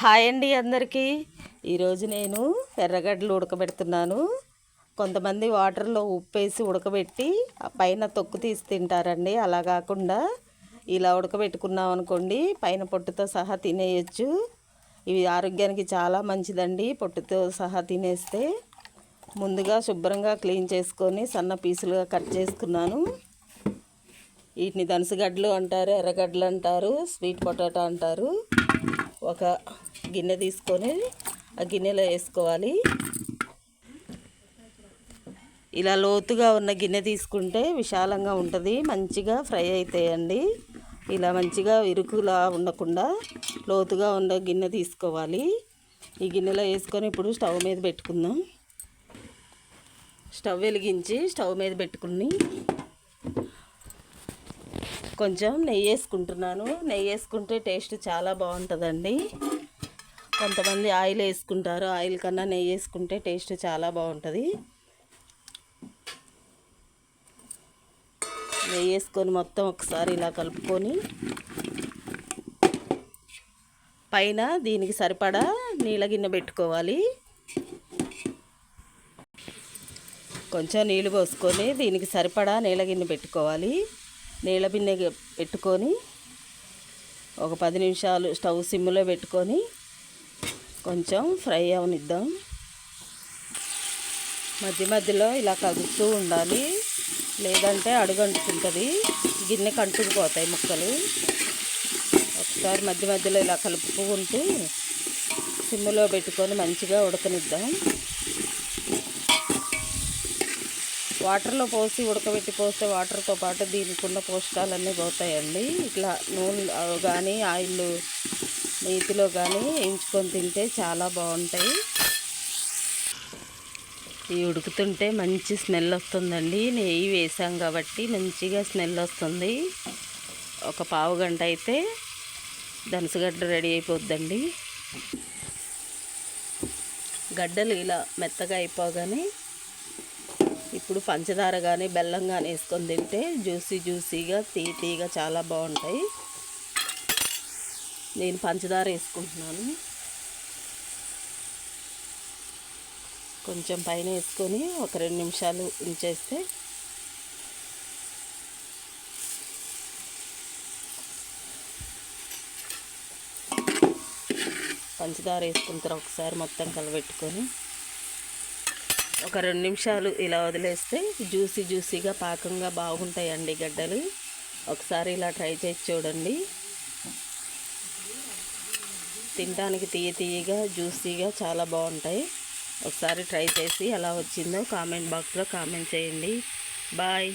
Hi అండి అందరికీ. ఈరోజు నేను ఎర్రగడ్డలు ఉడకబెడుతున్నాను. కొంతమంది వాటర్లో ఉప్పేసి ఉడకబెట్టి పైన తొక్కు తీసి తింటారండి. అలా కాకుండా ఇలా ఉడకబెట్టుకున్నాం అనుకోండి పైన పొట్టుతో సహా తినేయచ్చు. ఇవి ఆరోగ్యానికి చాలా మంచిదండి పొట్టుతో సహా తినేస్తే. ముందుగా శుభ్రంగా క్లీన్ చేసుకొని సన్న పీసులుగా కట్ చేసుకున్నాను. వీటిని దనసగడ్డలు అంటారు ఎర్రగడ్డలు అంటారు స్వీట్ పొటాటో అంటారు. ఒక గిన్నె తీసుకొని ఆ గిన్నెలో వేసుకోవాలి. ఇలా లోతుగా ఉన్న గిన్నె తీసుకుంటే విశాలంగా ఉంటుంది మంచిగా ఫ్రై అవుతాయండి ఇలా మంచిగా ఇరుకులా ఉండకుండా లోతుగా ఉన్న గిన్నె తీసుకోవాలి. ఈ గిన్నెలో వేసుకొని ఇప్పుడు స్టవ్ మీద పెట్టుకుందాం. స్టవ్ వెలిగించి స్టవ్ మీద పెట్టుకుని కొంచెం నెయ్యి వేసుకుంటున్నాను. నెయ్యి వేసుకుంటే టేస్ట్ చాలా బాగుంటుందండి. కొంతమంది ఆయిల్ వేసుకుంటారు. ఆయిల్ కన్నా నెయ్యి వేసుకుంటే టేస్ట్ చాలా బాగుంటుంది. నెయ్యి వేసుకొని మొత్తం ఒకసారి ఇలా కలుపుకొని పైన దీనికి సరిపడా నీళ్ళ గిన్నె పెట్టుకోవాలి. కొంచెం నీళ్ళు పోసుకొని దీనికి సరిపడా నీళ్ళ గిన్నె పెట్టుకోవాలి. నీళ్ళ బిన్నె పెట్టుకొని ఒక పది నిమిషాలు స్టవ్ సిమ్లో పెట్టుకొని కొంచెం ఫ్రై అవనిద్దాం. మధ్య మధ్యలో ఇలా కలుపుతూ ఉండాలి. లేదంటే అడుగంటుకుంటుంది. గిన్నె కంటుకుపోతాయి ముక్కలు. ఒకసారి మధ్య మధ్యలో ఇలా కలుపుకుంటూ సిమ్లో పెట్టుకొని మంచిగా ఉడకనిద్దాం. వాటర్లో పోసి ఉడకబెట్టి పోస్తే వాటర్తో పాటు దీనికి ఉన్న పోషకాలన్నీ పోతాయండి. ఇట్లా నూనె కానీ ఆయిల్ నీతిలో కానీ వేయించుకొని తింటే చాలా బాగుంటాయి. ఇవి ఉడుకుతుంటే మంచి స్మెల్ వస్తుందండి. నెయ్యి వేసాం కాబట్టి మంచిగా స్మెల్ వస్తుంది. ఒక పావు గంట అయితే దనసగడ్డ రెడీ అయిపోద్దండి. గడ్డలు ఇలా మెత్తగా అయిపోగానే ఇప్పుడు పంచదార కానీ బెల్లం కానీ వేసుకొని తింటే జ్యూసీ జ్యూసీగా తీ తీగా చాలా బాగుంటాయి. నేను పంచదార వేసుకుంటున్నాను. కొంచెం పైన వేసుకొని ఒక రెండు నిమిషాలు ఉంచేస్తే పంచదార వేసుకున్న తర్వాత ఒకసారి మొత్తం కలబెట్టుకొని ఒక రెండు నిమిషాలు ఇలా వదిలేస్తే జ్యూసీ జ్యూసీగా పాకంగా బాగుంటాయండి గడ్డలు. ఒకసారి ఇలా ట్రై చేసి చూడండి. తినడానికి తీయ తీయగా జ్యూసీగా చాలా బాగుంటాయి. ఒకసారి ట్రై చేసి ఎలా వచ్చిందో కామెంట్ బాక్స్లో కామెంట్ చేయండి. బాయ్.